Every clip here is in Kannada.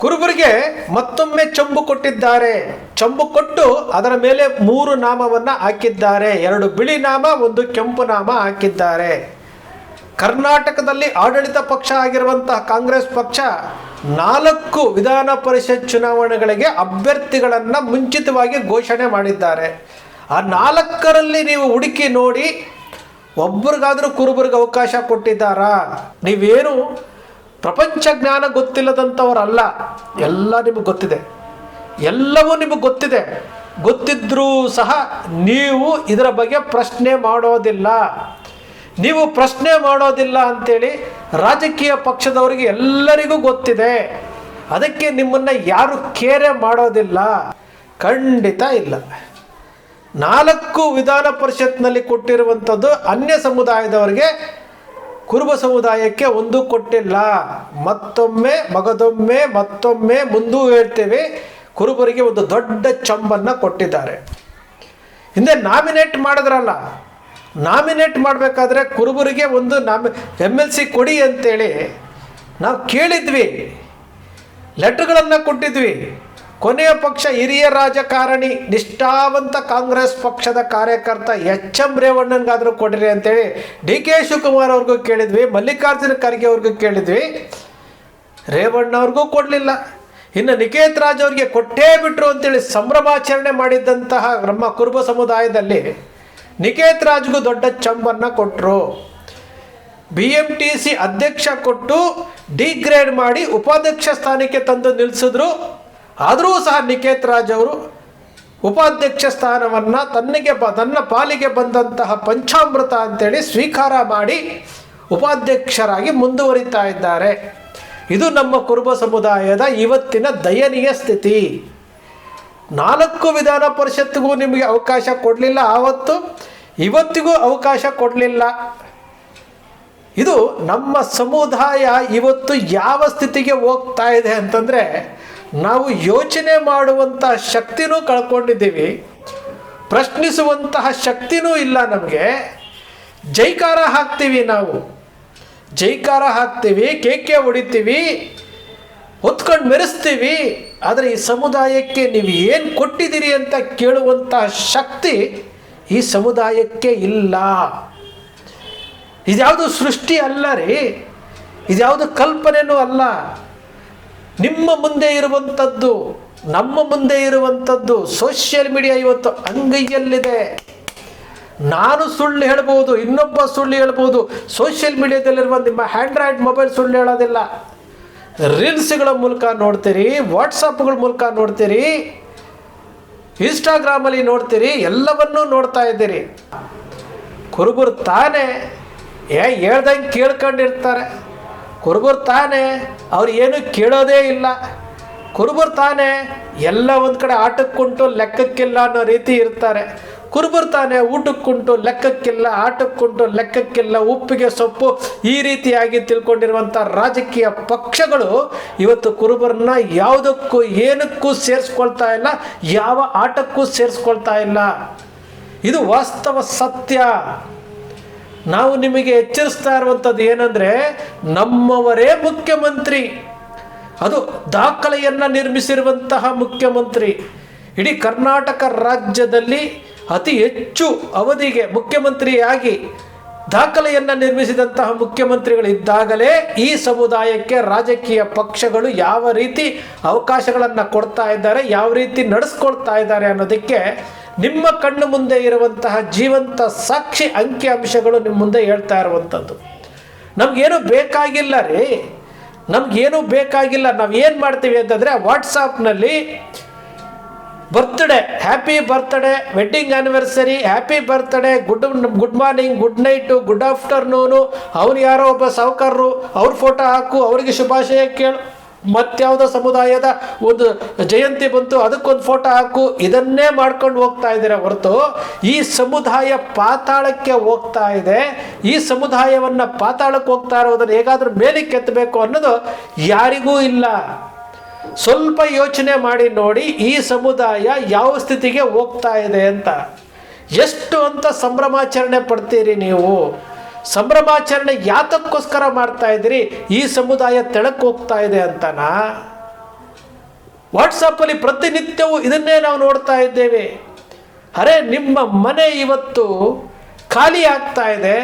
ಕುರುಬರಿಗೆ ಮತ್ತೊಮ್ಮೆ ಚಂಬು ಕೊಟ್ಟಿದ್ದಾರೆ. ಚಂಬು ಕೊಟ್ಟು ಅದರ ಮೇಲೆ ಮೂರು ನಾಮವನ್ನು ಹಾಕಿದ್ದಾರೆ. ಎರಡು ಬಿಳಿ ನಾಮ, ಒಂದು ಕೆಂಪು ನಾಮ ಹಾಕಿದ್ದಾರೆ. ಕರ್ನಾಟಕದಲ್ಲಿ ಆಡಳಿತ ಪಕ್ಷ ಆಗಿರುವಂತಹ ಕಾಂಗ್ರೆಸ್ ಪಕ್ಷ ನಾಲ್ಕು ವಿಧಾನ ಪರಿಷತ್ ಚುನಾವಣೆಗಳಿಗೆ ಅಭ್ಯರ್ಥಿಗಳನ್ನು ಮುಂಚಿತವಾಗಿ ಘೋಷಣೆ ಮಾಡಿದ್ದಾರೆ. ಆ ನಾಲ್ಕರಲ್ಲಿ ನೀವು ಹುಡುಕಿ ನೋಡಿ, ಒಬ್ರಿಗಾದರೂ ಕುರುಬರಿಗೆ ಅವಕಾಶ ಕೊಟ್ಟಿದ್ದಾರಾ? ನೀವೇನು ಪ್ರಪಂಚ ಜ್ಞಾನ ಗೊತ್ತಿಲ್ಲದಂಥವರಲ್ಲ ಎಲ್ಲ ನಿಮಗೆ ಗೊತ್ತಿದೆ. ಎಲ್ಲವೂ ನಿಮಗೆ ಗೊತ್ತಿದೆ. ಗೊತ್ತಿದ್ರೂ ಸಹ ನೀವು ಇದರ ಬಗ್ಗೆ ಪ್ರಶ್ನೆ ಮಾಡೋದಿಲ್ಲ. ನೀವು ಪ್ರಶ್ನೆ ಮಾಡೋದಿಲ್ಲ ಅಂತೇಳಿ ರಾಜಕೀಯ ಪಕ್ಷದವರಿಗೆ ಎಲ್ಲರಿಗೂ ಗೊತ್ತಿದೆ. ಅದಕ್ಕೆ ನಿಮ್ಮನ್ನು ಯಾರು ಕೇರೆ ಮಾಡೋದಿಲ್ಲ. ಖಂಡಿತ ಇಲ್ಲ. ನಾಲ್ಕು ವಿಧಾನ ಪರಿಷತ್ನಲ್ಲಿ ಕೊಟ್ಟಿರುವಂಥದ್ದು ಅನ್ಯ ಸಮುದಾಯದವರಿಗೆ ಕುರುಬ ಸಮುದಾಯಕ್ಕೆ ಒಂದು ಕೊಟ್ಟಿಲ್ಲ. ಮತ್ತೊಮ್ಮೆ, ಮಗದೊಮ್ಮೆ, ಮತ್ತೊಮ್ಮೆ ಮುಂದೂ ಹೇಳ್ತೇವೆ, ಕುರುಬರಿಗೆ ಒಂದು ದೊಡ್ಡ ಚಂಬನ್ನು ಕೊಟ್ಟಿದ್ದಾರೆ. ಹಿಂದೆ ನಾಮಿನೇಟ್ ಮಾಡಿದ್ರಲ್ಲ, ನಾಮಿನೇಟ್ ಮಾಡಬೇಕಾದ್ರೆ ಕುರುಬರಿಗೆ ಒಂದು ನಾಮಿ ಎಂ ಎಲ್ ಸಿ ಕೊಡಿ ಅಂತೇಳಿ, ನಾವು ಕೇಳಿದ್ವಿ, ಲೆಟ್ರ್ಗಳನ್ನು ಕೊಟ್ಟಿದ್ವಿ. ಕೊನೆಯ ಪಕ್ಷ ಹಿರಿಯ ರಾಜಕಾರಣಿ, ನಿಷ್ಠಾವಂತ ಕಾಂಗ್ರೆಸ್ ಪಕ್ಷದ ಕಾರ್ಯಕರ್ತ ಎಚ್ ಎಂ ರೇವಣ್ಣನ್ಗಾದರೂ ಕೊಡಿರಿ ಅಂತೇಳಿ ಡಿ ಕೆ ಶಿವಕುಮಾರ್ ಅವ್ರಿಗೂ ಕೇಳಿದ್ವಿ, ಮಲ್ಲಿಕಾರ್ಜುನ ಖರ್ಗೆ ಅವ್ರಿಗೂ ಕೇಳಿದ್ವಿ. ರೇವಣ್ಣ ಅವ್ರಿಗೂ ಕೊಡಲಿಲ್ಲ. ಇನ್ನು ನಿಕೇತ್ ರಾಜ್ ಅವರಿಗೆ ಕೊಟ್ಟೇ ಬಿಟ್ರು ಅಂತೇಳಿ ಸಂಭ್ರಮಾಚರಣೆ ಮಾಡಿದ್ದಂತಹ ನಮ್ಮ ಕುರುಬ ಸಮುದಾಯದಲ್ಲಿ ನಿಕೇತ್ ರಾಜ್ಗೂ ದೊಡ್ಡ ಚಂಬನ್ನ ಕೊಟ್ಟರು ಬಿ ಎಂ ಟಿ ಸಿ ಅಧ್ಯಕ್ಷ ಕೊಟ್ಟು ಡಿಗ್ರೇಡ್ ಮಾಡಿ ಉಪಾಧ್ಯಕ್ಷ ಸ್ಥಾನಕ್ಕೆ ತಂದು ನಿಲ್ಲಿಸಿದ್ರು ಆದರೂ ಸಹ ನಿಕೇತ್ ರಾಜ್ ಅವರು ಉಪಾಧ್ಯಕ್ಷ ಸ್ಥಾನವನ್ನು ತನ್ನಿಗೆ ಬ, ತನ್ನ ಪಾಲಿಗೆ ಬಂದಂತಹ ಪಂಚಾಮೃತ ಅಂತೇಳಿ ಸ್ವೀಕಾರ ಮಾಡಿ ಉಪಾಧ್ಯಕ್ಷರಾಗಿ ಮುಂದುವರಿತಾ ಇದ್ದಾರೆ. ಇದು ನಮ್ಮ ಕುರುಬ ಸಮುದಾಯದ ಇವತ್ತಿನ ದಯನೀಯ ಸ್ಥಿತಿ. ನಾಲ್ಕು ವಿಧಾನ ಪರಿಷತ್ಗೂ ನಿಮಗೆ ಅವಕಾಶ ಕೊಡಲಿಲ್ಲ, ಆವತ್ತು ಇವತ್ತಿಗೂ ಅವಕಾಶ ಕೊಡಲಿಲ್ಲ. ಇದು ನಮ್ಮ ಸಮುದಾಯ ಇವತ್ತು ಯಾವ ಸ್ಥಿತಿಗೆ ಹೋಗ್ತಾ ಇದೆ ಅಂತಂದರೆ ನಾವು ಯೋಚನೆ ಮಾಡುವಂತಹ ಶಕ್ತಿನೂ ಕಳ್ಕೊಂಡಿದ್ದೀವಿ, ಪ್ರಶ್ನಿಸುವಂತಹ ಶಕ್ತಿನೂ ಇಲ್ಲ ನಮಗೆ. ಜೈಕಾರ ಹಾಕ್ತೀವಿ ನಾವು. ಜೈಕಾರ ಹಾಕ್ತೀವಿ, ಕೇಕೆ ಹೊಡಿತೀವಿ, ಹೊತ್ಕೊಂಡು ಮೆರೆಸ್ತೀವಿ. ಆದರೆ ಈ ಸಮುದಾಯಕ್ಕೆ ನೀವು ಏನು ಕೊಟ್ಟಿದ್ದೀರಿ ಅಂತ ಕೇಳುವಂತಹ ಶಕ್ತಿ ಈ ಸಮುದಾಯಕ್ಕೆ ಇಲ್ಲ. ಇದ್ಯಾವುದು ಸೃಷ್ಟಿ ಅಲ್ಲ ರೀ. ಇದ್ಯಾವುದು ಕಲ್ಪನೆಯೂ ಅಲ್ಲ. ನಿಮ್ಮ ಮುಂದೆ ಇರುವಂಥದ್ದು, ನಮ್ಮ ಮುಂದೆ ಇರುವಂಥದ್ದು ಸೋಷಿಯಲ್ ಮೀಡಿಯಾ ಇವತ್ತು ಅಂಗೈಯಲ್ಲಿದೆ. ನಾನು ಸುಳ್ಳು ಹೇಳ್ಬೋದು, ಇನ್ನೊಬ್ಬ ಸುಳ್ಳು ಹೇಳ್ಬೋದು ಸೋಷಿಯಲ್ ಮೀಡಿಯಾದಲ್ಲಿರುವ ನಿಮ್ಮ ಹ್ಯಾಂಡ್ರಾಯ್ಡ್ ಮೊಬೈಲ್ ಸುಳ್ಳು ಹೇಳೋದಿಲ್ಲ. ರೀಲ್ಸ್ಗಳ ಮೂಲಕ ನೋಡ್ತೀರಿ ವಾಟ್ಸಪ್ಗಳ ಮೂಲಕ ನೋಡ್ತೀರಿ ಇನ್ಸ್ಟಾಗ್ರಾಮಲ್ಲಿ ನೋಡ್ತೀರಿ, ಎಲ್ಲವನ್ನೂ ನೋಡ್ತಾ ಇದ್ದೀರಿ. ಕುರುಬರು ತಾನೇ, ಏ ಹೇಳ್ದಂಗೆ ಕೇಳ್ಕೊಂಡಿರ್ತಾರೆ. ಕುರುಬರು ತಾನೇ ಅವ್ರು ಏನು ಕೇಳೋದೇ ಇಲ್ಲ. ಕುರುಬರು ತಾನೇ ಎಲ್ಲ ಒಂದು ಕಡೆ ಆಟಕ್ಕುಂಟು ಲೆಕ್ಕಕ್ಕಿಲ್ಲ ಅನ್ನೋ ರೀತಿ ಇರ್ತಾರೆ. ಕುರುಬರು ತಾನೇ ಊಟಕ್ಕುಂಟು ಲೆಕ್ಕಕ್ಕಿಲ್ಲ, ಆಟಕ್ಕುಂಟು ಲೆಕ್ಕಕ್ಕಿಲ್ಲ, ಉಪ್ಪಿಗೆ ಸೊಪ್ಪು ಈ ರೀತಿಯಾಗಿ ತಿಳ್ಕೊಂಡಿರುವಂಥ ರಾಜಕೀಯ ಪಕ್ಷಗಳು ಇವತ್ತು ಕುರುಬರನ್ನ ಯಾವುದಕ್ಕೂ ಏನಕ್ಕೂ ಸೇರಿಸ್ಕೊಳ್ತಾ ಇಲ್ಲ, ಯಾವ ಆಟಕ್ಕೂ ಸೇರಿಸ್ಕೊಳ್ತಾ ಇಲ್ಲ. ಇದು ವಾಸ್ತವ ಸತ್ಯ. ನಾವು ನಿಮಗೆ ಎಚ್ಚರಿಸ್ತಾ ಇರುವಂಥದ್ದು ಏನಂದರೆ ನಮ್ಮವರೇ ಮುಖ್ಯಮಂತ್ರಿ. ಅದು ದಾಖಲೆಯನ್ನು ನಿರ್ಮಿಸಿರುವಂತಹ ಮುಖ್ಯಮಂತ್ರಿ. ಇಡೀ ಕರ್ನಾಟಕ ರಾಜ್ಯದಲ್ಲಿ ಅತಿ ಹೆಚ್ಚು ಅವಧಿಗೆ ಮುಖ್ಯಮಂತ್ರಿಯಾಗಿ ದಾಖಲೆಯನ್ನು ನಿರ್ಮಿಸಿದಂತಹ ಮುಖ್ಯಮಂತ್ರಿಗಳಿದ್ದಾಗಲೇ ಈ ಸಮುದಾಯಕ್ಕೆ ರಾಜಕೀಯ ಪಕ್ಷಗಳು ಯಾವ ರೀತಿ ಅವಕಾಶಗಳನ್ನು ಕೊಡ್ತಾ ಇದ್ದಾರೆ, ಯಾವ ರೀತಿ ನಡೆಸ್ಕೊಳ್ತಾ ಇದ್ದಾರೆ ಅನ್ನೋದಕ್ಕೆ ನಿಮ್ಮ ಕಣ್ಣು ಮುಂದೆ ಇರುವಂತಹ ಜೀವಂತ ಸಾಕ್ಷಿ ಅಂಕಿ ಅಂಶಗಳು ನಿಮ್ಮ ಮುಂದೆ ಹೇಳ್ತಾ ಇರುವಂಥದ್ದು. ನಮಗೇನು ಬೇಕಾಗಿಲ್ಲ ರೀ. ನಮಗೇನು ಬೇಕಾಗಿಲ್ಲ. ನಾವು ಏನು ಮಾಡ್ತೀವಿ ಅಂತಂದರೆ ವಾಟ್ಸಾಪ್ನಲ್ಲಿ birthday, happy birthday, wedding anniversary happy birthday, good good morning, good night, good afternoon ಅವ್ರು ಯಾರೋ ಒಬ್ಬ ಸಾವುಕಾರರು ಅವ್ರ ಫೋಟೋ ಹಾಕು, ಅವರಿಗೆ ಶುಭಾಶಯ ಕೇಳು. ಮತ್ಯಾವುದೋ ಸಮುದಾಯದ ಒಂದು ಜಯಂತಿ ಬಂತು, ಅದಕ್ಕೊಂದು ಫೋಟೋ ಹಾಕು, ಇದನ್ನೇ ಮಾಡ್ಕೊಂಡು ಹೋಗ್ತಾ ಇದ್ದೀರಾ ಹೊರತು, ಈ ಸಮುದಾಯ ಪಾತಾಳಕ್ಕೆ ಹೋಗ್ತಾ ಇದೆ, ಈ ಸಮುದಾಯವನ್ನು ಪಾತಾಳಕ್ಕೆ ಹೋಗ್ತಾ ಇರೋದನ್ನು ಹೇಗಾದರೂ ಮೇಲೆ ಕೆತ್ತಬೇಕು ಅನ್ನೋದು ಯಾರಿಗೂ ಇಲ್ಲ. ಸ್ವಲ್ಪ ಯೋಚನೆ ಮಾಡಿ ನೋಡಿ, ಈ ಸಮುದಾಯ ಯಾವ ಸ್ಥಿತಿಗೆ ಹೋಗ್ತಾ ಇದೆ ಅಂತ. ಎಷ್ಟು ಅಂತ ಸಂಭ್ರಮಾಚರಣೆ ಪಡ್ತೀರಿ ನೀವು? ಸಂಭ್ರಮಾಚರಣೆ ಯಾತಕ್ಕೋಸ್ಕರ ಮಾಡ್ತಾ ಇದ್ದೀರಿ? ಈ ಸಮುದಾಯ ತೆಳಕ್ಕೆ ಹೋಗ್ತಾ ಇದೆ ಅಂತನಾ? ವಾಟ್ಸಪ್ಪಲ್ಲಿ ಪ್ರತಿನಿತ್ಯವೂ ಇದನ್ನೇ ನಾವು ನೋಡ್ತಾ ಇದ್ದೇವೆ. ಅರೆ, ನಿಮ್ಮ ಮನೆ ಇವತ್ತು ಖಾಲಿ ಆಗ್ತಾ ಇದೆ.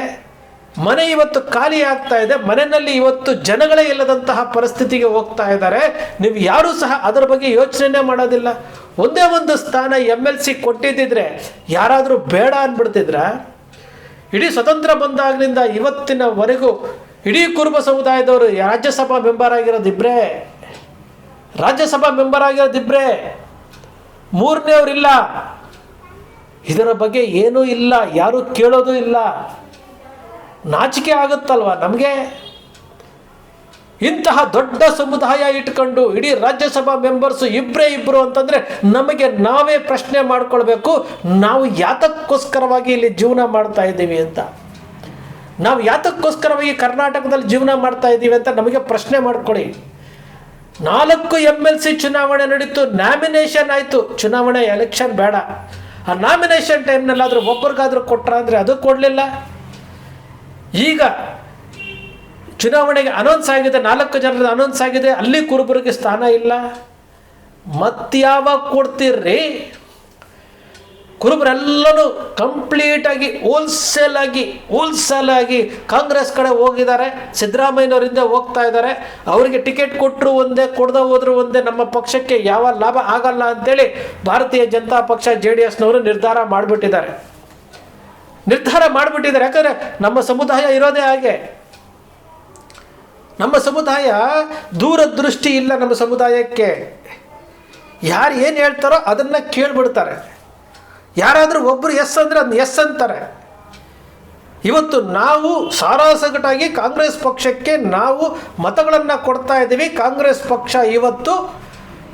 ಮನೆ ಇವತ್ತು ಖಾಲಿ ಆಗ್ತಾ ಇದೆ. ಮನೆಯಲ್ಲಿ ಇವತ್ತು ಜನಗಳೇ ಇಲ್ಲದಂತಹ ಪರಿಸ್ಥಿತಿಗೆ ಹೋಗ್ತಾ ಇದ್ದಾರೆ. ನೀವು ಯಾರೂ ಸಹ ಅದರ ಬಗ್ಗೆ ಯೋಚನೆ ಮಾಡೋದಿಲ್ಲ. ಒಂದೇ ಒಂದು ಸ್ಥಾನ ಎಂ ಎಲ್ ಸಿ ಕೊಟ್ಟಿದ್ದಿದ್ರೆ ಯಾರಾದರೂ ಬೇಡ ಅಂದ್ಬಿಡ್ತಿದ್ರ? ಇಡೀ ಸ್ವತಂತ್ರ ಬಂದಾಗಲಿಂದ ಇವತ್ತಿನವರೆಗೂ ಇಡೀ ಕುರುಬ ಸಮುದಾಯದವರು ರಾಜ್ಯಸಭಾ ಮೆಂಬರ್ ಆಗಿರೋದಿಬ್ರೆ ರಾಜ್ಯಸಭಾ ಮೆಂಬರ್ ಆಗಿರೋದಿಬ್ಬರೇ ಮೂರನೇವ್ರಿಲ್ಲ ಇದರ ಬಗ್ಗೆ ಏನೂ ಇಲ್ಲ, ಯಾರೂ ಕೇಳೋದು ಇಲ್ಲ. ನಾಚಿಕೆ ಆಗುತ್ತಲ್ವ ನಮಗೆ? ಇಂತಹ ದೊಡ್ಡ ಸಮುದಾಯ ಇಟ್ಕೊಂಡು ಇಡೀ ರಾಜ್ಯಸಭಾ ಮೆಂಬರ್ಸ್ ಇಬ್ಬರೇ ಇಬ್ಬರು ಅಂತಂದರೆ ನಮಗೆ ನಾವೇ ಪ್ರಶ್ನೆ ಮಾಡ್ಕೊಳ್ಬೇಕು, ನಾವು ಯಾತಕ್ಕೋಸ್ಕರವಾಗಿ ಇಲ್ಲಿ ಜೀವನ ಮಾಡ್ತಾ ಇದ್ದೀವಿ ಅಂತ. ನಾವು ಯಾತಕ್ಕೋಸ್ಕರವಾಗಿ ಕರ್ನಾಟಕದಲ್ಲಿ ಜೀವನ ಮಾಡ್ತಾ ಇದ್ದೀವಿ ಅಂತ ನಮಗೆ ಪ್ರಶ್ನೆ ಮಾಡ್ಕೊಳ್ಳಿ ನಾಲ್ಕು ಎಂ ಎಲ್ ಸಿ ಚುನಾವಣೆ ನಡೀತು ನಾಮಿನೇಷನ್ ಆಯಿತು. ಚುನಾವಣೆ ಎಲೆಕ್ಷನ್ ಬೇಡ. ಆ ನಾಮಿನೇಷನ್ ಟೈಮ್ನಲ್ಲಾದರೂ ಒಬ್ಬರಿಗಾದ್ರೂ ಕೊಟ್ರ ಅಂದರೆ ಅದು ಕೊಡಲಿಲ್ಲ. ಈಗ ಚುನಾವಣೆಗೆ ಅನೌನ್ಸ್ ಆಗಿದೆ, ನಾಲ್ಕು ಜನರ ಅನೌನ್ಸ್ ಆಗಿದೆ, ಅಲ್ಲಿ ಕುರುಬರಿಗೆ ಸ್ಥಾನ ಇಲ್ಲ. ಮತ್ತಾವಾಗ ಕೊಡ್ತೀರ್ರಿ ಕುರುಬರೆಲ್ಲನೂ ಕಂಪ್ಲೀಟಾಗಿ ಹೋಲ್ಸೇಲ್ ಆಗಿ ಹೋಲ್ಸೇಲ್ ಆಗಿ ಕಾಂಗ್ರೆಸ್ ಕಡೆ ಹೋಗಿದ್ದಾರೆ. ಸಿದ್ದರಾಮಯ್ಯನವರಿಂದ ಹೋಗ್ತಾ ಇದ್ದಾರೆ. ಅವರಿಗೆ ಟಿಕೆಟ್ ಕೊಟ್ಟರು ಒಂದೇ, ಕೊಡದ ಹೋದ್ರು ಒಂದೇ, ನಮ್ಮ ಪಕ್ಷಕ್ಕೆ ಯಾವ ಲಾಭ ಆಗಲ್ಲ ಅಂತೇಳಿ ಭಾರತೀಯ ಜನತಾ ಪಕ್ಷ ಜೆ ಡಿ ಎಸ್ನವರು ನಿರ್ಧಾರ ಮಾಡಿಬಿಟ್ಟಿದ್ದಾರೆ. ನಿರ್ಧಾರ ಮಾಡಿಬಿಟ್ಟಿದ್ದಾರೆ. ಯಾಕಂದರೆ ನಮ್ಮ ಸಮುದಾಯ ಇರೋದೇ ಹಾಗೆ. ನಮ್ಮ ಸಮುದಾಯ ದೂರದೃಷ್ಟಿ ಇಲ್ಲ ನಮ್ಮ ಸಮುದಾಯಕ್ಕೆ. ಯಾರು ಏನು ಹೇಳ್ತಾರೋ ಅದನ್ನು ಕೇಳ್ಬಿಡ್ತಾರೆ. ಯಾರಾದರೂ ಒಬ್ಬರು ಎಸ್ ಅಂದರೆ ಅದನ್ನ ಎಸ್ ಅಂತಾರೆ. ಇವತ್ತು ನಾವು ಸಾರಾಸಗಟಾಗಿ ಕಾಂಗ್ರೆಸ್ ಪಕ್ಷಕ್ಕೆ ನಾವು ಮತಗಳನ್ನು ಕೊಡ್ತಾ ಇದ್ದೀವಿ. ಕಾಂಗ್ರೆಸ್ ಪಕ್ಷ ಇವತ್ತು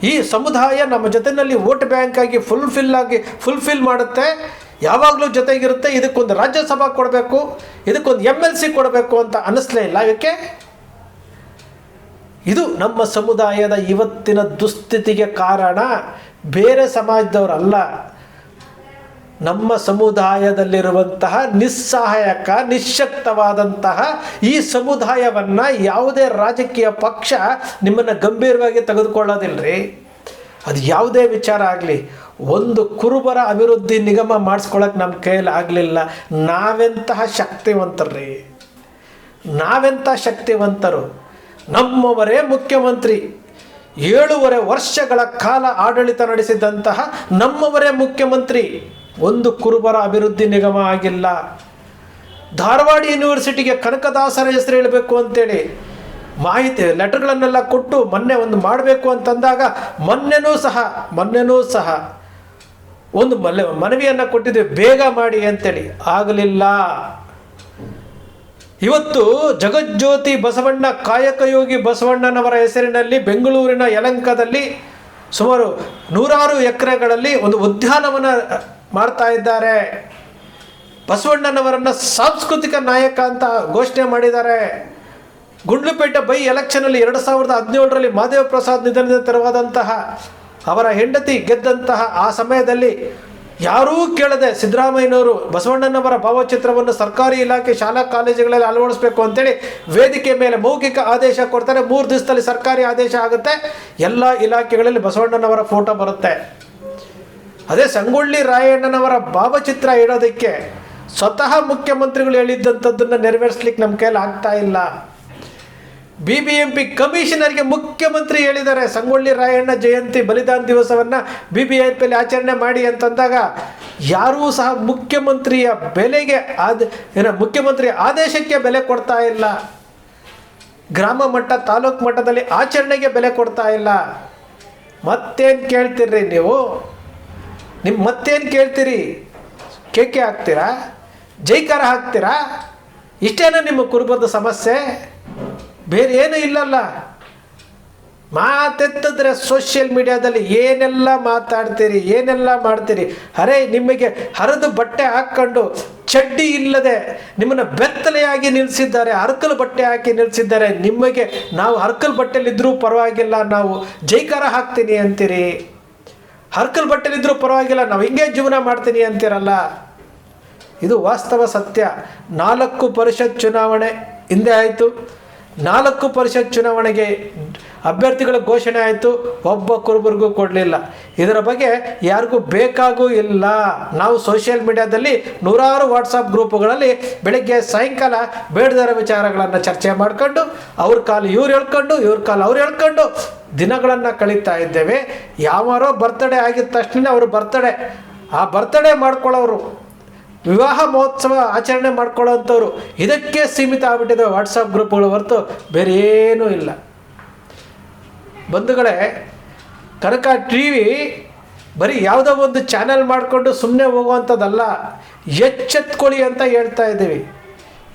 ಈ ಸಮುದಾಯ ನಮ್ಮ ಜೊತೆಯಲ್ಲಿ ವೋಟ್ ಬ್ಯಾಂಕ್ ಆಗಿ ಫುಲ್ಫಿಲ್ ಆಗಿ ಫುಲ್ಫಿಲ್ ಮಾಡುತ್ತೆ. ಯಾವಾಗಲೂ ಜೊತೆಗಿರುತ್ತೆ. ಇದಕ್ಕೊಂದು ರಾಜ್ಯಸಭಾ ಕೊಡಬೇಕು. ಇದಕ್ಕೊಂದು ಎಂ ಎಲ್ ಸಿ ಕೊಡಬೇಕು ಅಂತ ಅನ್ನಿಸ್ಲೇ ಇಲ್ಲ. ಇದಕ್ಕೆ ಇದು ನಮ್ಮ ಸಮುದಾಯದ ಇವತ್ತಿನ ದುಸ್ಥಿತಿಗೆ ಕಾರಣ. ಬೇರೆ ಸಮಾಜದವರಲ್ಲ. ನಮ್ಮ ಸಮುದಾಯದಲ್ಲಿರುವಂತಹ ನಿಸ್ಸಹಾಯಕ, ನಿಶಕ್ತವಾದಂತಹ ಈ ಸಮುದಾಯವನ್ನು ಯಾವುದೇ ರಾಜಕೀಯ ಪಕ್ಷ ನಿಮ್ಮನ್ನು ಗಂಭೀರವಾಗಿ ತೆಗೆದುಕೊಳ್ಳೋದಿಲ್ಲರಿ ಅದು ಯಾವುದೇ ವಿಚಾರ ಆಗಲಿ, ಒಂದು ಕುರುಬರ ಅಭಿವೃದ್ಧಿ ನಿಗಮ ಮಾಡಿಸ್ಕೊಳಕ್ಕೆ ನಮ್ಮ ಕೈಯಲ್ಲಿ ಆಗಲಿಲ್ಲ. ನಾವೆಂತಹ ಶಕ್ತಿವಂತರ್ರಿ. ನಾವೆಂಥ ಶಕ್ತಿವಂತರು? ನಮ್ಮವರೇ ಮುಖ್ಯಮಂತ್ರಿ. ಏಳೂವರೆ ವರ್ಷಗಳ ಕಾಲ ಆಡಳಿತ ನಡೆಸಿದಂತಹ ನಮ್ಮವರೇ ಮುಖ್ಯಮಂತ್ರಿ. ಒಂದು ಕುರುಬರ ಅಭಿವೃದ್ಧಿ ನಿಗಮ ಆಗಿಲ್ಲ. ಧಾರವಾಡ ಯೂನಿವರ್ಸಿಟಿಗೆ ಕನಕದಾಸರ ಹೆಸರು ಹೇಳಬೇಕು ಅಂತೇಳಿ ಮಾಹಿತಿ, ಲೆಟರ್ಗಳನ್ನೆಲ್ಲ ಕೊಟ್ಟು ಮೊನ್ನೆ ಒಂದು ಮಾಡಬೇಕು ಅಂತಂದಾಗ ಮೊನ್ನೆನೂ ಸಹ ಮೊನ್ನೆನೂ ಸಹ ಒಂದು ಮನವಿಯನ್ನು ಕೊಟ್ಟಿದ್ವಿ, ಬೇಗ ಮಾಡಿ ಅಂತೇಳಿ. ಆಗಲಿಲ್ಲ. ಇವತ್ತು ಜಗಜ್ಯೋತಿ ಬಸವಣ್ಣ ಕಾಯಕಯೋಗಿ ಬಸವಣ್ಣನವರ ಹೆಸರಿನಲ್ಲಿ ಬೆಂಗಳೂರಿನ ಯಲಂಕದಲ್ಲಿ ಸುಮಾರು ನೂರಾರು ಎಕರೆಗಳಲ್ಲಿ ಒಂದು ಉದ್ಯಾನವನ ಮಾಡ್ತಾ ಇದ್ದಾರೆ. ಬಸವಣ್ಣನವರನ್ನು ಸಾಂಸ್ಕೃತಿಕ ನಾಯಕ ಅಂತ ಘೋಷಣೆ ಮಾಡಿದ್ದಾರೆ. ಗುಂಡ್ಲುಪೇಟೆ ಬೈ ಎಲೆಕ್ಷನಲ್ಲಿ ಎರಡು ಸಾವಿರದ ಹದಿನೇಳರಲ್ಲಿ ಮಾದೇವ ಪ್ರಸಾದ್ ನಿಧನದ ತೆರವಾದಂತಹ ಅವರ ಹೆಂಡತಿ ಗೆದ್ದಂತಹ ಆ ಸಮಯದಲ್ಲಿ ಯಾರೂ ಕೇಳದೆ ಸಿದ್ದರಾಮಯ್ಯನವರು ಬಸವಣ್ಣನವರ ಭಾವಚಿತ್ರವನ್ನು ಸರ್ಕಾರಿ ಇಲಾಖೆ ಶಾಲಾ ಕಾಲೇಜುಗಳಲ್ಲಿ ಅಳವಡಿಸಬೇಕು ಅಂತೇಳಿ ವೇದಿಕೆ ಮೇಲೆ ಮೌಖಿಕ ಆದೇಶ ಕೊಡ್ತಾರೆ. ಮೂರು ದಿವಸದಲ್ಲಿ ಸರ್ಕಾರಿ ಆದೇಶ ಆಗುತ್ತೆ. ಎಲ್ಲ ಇಲಾಖೆಗಳಲ್ಲಿ ಬಸವಣ್ಣನವರ ಫೋಟೋ ಬರುತ್ತೆ. ಅದೇ ಸಂಗೊಳ್ಳಿ ರಾಯಣ್ಣನವರ ಭಾವಚಿತ್ರ ಇಡೋದಕ್ಕೆ ಸ್ವತಃ ಮುಖ್ಯಮಂತ್ರಿಗಳು ಹೇಳಿದ್ದಂಥದ್ದನ್ನು ನೆರವೇರಿಸ್ಲಿಕ್ಕೆ ನಮ್ಮ ಕೈಯಲ್ಲಿ ಆಗ್ತಾ ಇಲ್ಲ. ಬಿ ಬಿ ಎಂ ಪಿ ಕಮಿಷನರ್ಗೆ ಮುಖ್ಯಮಂತ್ರಿ ಹೇಳಿದ್ದಾರೆ ಸಂಗೊಳ್ಳಿ ರಾಯಣ್ಣ ಜಯಂತಿ ಬಲಿದಾನ ದಿವಸವನ್ನು ಬಿ ಬಿ ಎಂ ಆಚರಣೆ ಮಾಡಿ ಅಂತಂದಾಗ ಯಾರೂ ಸಹ ಮುಖ್ಯಮಂತ್ರಿಯ ಬೆಲೆಗೆ ಆದ, ಏನ ಮುಖ್ಯಮಂತ್ರಿ ಆದೇಶಕ್ಕೆ ಬೆಲೆ ಕೊಡ್ತಾ ಇಲ್ಲ. ಗ್ರಾಮ ಮಟ್ಟ, ತಾಲೂಕು ಮಟ್ಟದಲ್ಲಿ ಆಚರಣೆಗೆ ಬೆಲೆ ಕೊಡ್ತಾ ಇಲ್ಲ. ಮತ್ತೇನು ಕೇಳ್ತೀರಿ ನೀವು? ನಿಮ್ಮ ಮತ್ತೇನು ಕೇಳ್ತೀರಿ? ಕೇಕೆ ಹಾಕ್ತೀರಾ? ಜೈಕಾರ ಹಾಕ್ತೀರಾ? ಇಷ್ಟೇನ ನಿಮ್ಮ ಕುರುಬದ ಸಮಸ್ಯೆ? ಬೇರೆ ಏನೂ ಇಲ್ಲಲ್ಲ. ಮಾತೆತ್ತಿದ್ರೆ ಸೋಷಿಯಲ್ ಮೀಡಿಯಾದಲ್ಲಿ ಏನೆಲ್ಲ ಮಾತಾಡ್ತೀರಿ, ಏನೆಲ್ಲ ಮಾಡ್ತೀರಿ? ಅರೆ, ನಿಮಗೆ ಹರಿದು ಬಟ್ಟೆ ಹಾಕ್ಕೊಂಡು ಚಡ್ಡಿ ಇಲ್ಲದೆ ನಿಮ್ಮನ್ನು ಬೆತ್ತಲೆಯಾಗಿ ನಿಲ್ಲಿಸಿದ್ದಾರೆ ಹರ್ಕಲ್ ಬಟ್ಟೆ ಹಾಕಿ ನಿಲ್ಲಿಸಿದ್ದಾರೆ ನಿಮಗೆ ನಾವು ಹರ್ಕಲ್ ಬಟ್ಟೆಲಿದ್ದರೂ ಪರವಾಗಿಲ್ಲ, ನಾವು ಜೈಕಾರ ಹಾಕ್ತೀನಿ ಅಂತೀರಿ. ಹರ್ಕಲ್ ಬಟ್ಟೆಲಿದ್ದರೂ ಪರವಾಗಿಲ್ಲ, ನಾವು ಹಿಂಗೆ ಜೀವನ ಮಾಡ್ತೀನಿ ಅಂತೀರಲ್ಲ. ಇದು ವಾಸ್ತವ ಸತ್ಯ. ನಾಲ್ಕು ಪರಿಷತ್ ಚುನಾವಣೆ ಹಿಂದೆ ಆಯಿತು. ನಾಲ್ಕು ಪರಿಷತ್ ಚುನಾವಣೆಗೆ ಅಭ್ಯರ್ಥಿಗಳ ಘೋಷಣೆ ಆಯಿತು, ಒಬ್ಬ ಕುರುಬರಿಗೂ ಕೊಡಲಿಲ್ಲ. ಇದರ ಬಗ್ಗೆ ಯಾರಿಗೂ ಬೇಕಾಗೂ ಇಲ್ಲ. ನಾವು ಸೋಷಿಯಲ್ ಮೀಡಿಯಾದಲ್ಲಿ ನೂರಾರು ವಾಟ್ಸಪ್ ಗ್ರೂಪ್ಗಳಲ್ಲಿ ಬೆಳಗ್ಗೆ ಸಾಯಂಕಾಲ ಬೇಡದರ ವಿಚಾರಗಳನ್ನು ಚರ್ಚೆ ಮಾಡ್ಕೊಂಡು, ಅವ್ರ ಕಾಲು ಇವ್ರು ಹೇಳ್ಕೊಂಡು, ಇವ್ರ ಕಾಲು ಅವ್ರು ಹೇಳ್ಕೊಂಡು ದಿನಗಳನ್ನು ಕಳೀತಾ ಇದ್ದೇವೆ. ಯಾವಾರೋ ಬರ್ತಡೇ ಆಗಿದ ತಕ್ಷಣ ಅವರು ಬರ್ತಡೇ ಆ ಬರ್ತಡೇ ಮಾಡ್ಕೊಳ್ಳೋರು ವಿವಾಹ ಮಹೋತ್ಸವ ಆಚರಣೆ ಮಾಡ್ಕೊಳ್ಳೋಂಥವ್ರು. ಇದಕ್ಕೆ ಸೀಮಿತ ಆಗ್ಬಿಟ್ಟಿದೆ ವಾಟ್ಸಪ್ ಗ್ರೂಪ್ಗಳು ಹೊರತು ಬೇರೇನೂ ಇಲ್ಲ. ಬಂಧುಗಳೇ, ಕನಕ ಟಿ ವಿ ಬರೀ ಯಾವುದೋ ಒಂದು ಚಾನೆಲ್ ಮಾಡಿಕೊಂಡು ಸುಮ್ಮನೆ ಹೋಗುವಂಥದ್ದಲ್ಲ. ಎಚ್ಚೆತ್ಕೊಳ್ಳಿ ಅಂತ ಹೇಳ್ತಾ ಇದ್ದೀವಿ.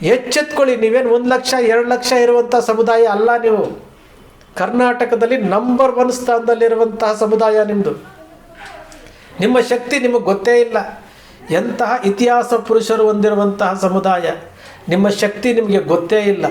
ಎಚ್ಚೆತ್ಕೊಳ್ಳಿ, ನೀವೇನು ಒಂದು ಲಕ್ಷ, ಎರಡು ಲಕ್ಷ ಇರುವಂಥ ಸಮುದಾಯ ಅಲ್ಲ ನೀವು. ಕರ್ನಾಟಕದಲ್ಲಿ ನಂಬರ್ ಒನ್ ಸ್ಥಾನದಲ್ಲಿರುವಂತಹ ಸಮುದಾಯ ನಿಮ್ಮದು ನಿಮ್ಮ ಶಕ್ತಿ ನಿಮಗೆ ಗೊತ್ತೇ ಇಲ್ಲ. ಎಂತಹ ಇತಿಹಾಸ ಪುರುಷರು ಹೊಂದಿರುವಂತಹ ಸಮುದಾಯ? ನಿಮ್ಮ ಶಕ್ತಿ ನಿಮಗೆ ಗೊತ್ತೇ ಇಲ್ಲ.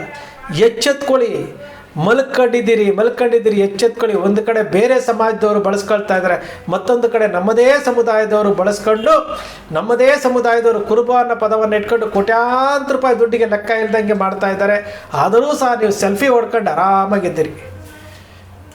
ಎಚ್ಚೆತ್ಕೊಳ್ಳಿ. ಮಲ್ಕೊಂಡಿದ್ದೀರಿ ಮಲ್ಕೊಂಡಿದ್ದೀರಿ, ಎಚ್ಚೆತ್ಕೊಳ್ಳಿ. ಒಂದು ಕಡೆ ಬೇರೆ ಸಮಾಜದವರು ಬಳಸ್ಕೊಳ್ತಾ ಇದ್ದಾರೆ, ಮತ್ತೊಂದು ಕಡೆ ನಮ್ಮದೇ ಸಮುದಾಯದವರು ಬಳಸ್ಕೊಂಡು, ನಮ್ಮದೇ ಸಮುದಾಯದವರು ಕುರುಬ ಅನ್ನೋ ಪದವನ್ನು ಇಟ್ಕೊಂಡು ಕೋಟ್ಯಾಂತರ ರೂಪಾಯಿ ದುಡ್ಡಿಗೆ ಲೆಕ್ಕ ಇಲ್ದಂಗೆ ಮಾಡ್ತಾ ಇದ್ದಾರೆ. ಆದರೂ ಸಹ ನೀವು ಸೆಲ್ಫಿ ಹೊಡ್ಕೊಂಡು ಆರಾಮಾಗಿದ್ದೀರಿ.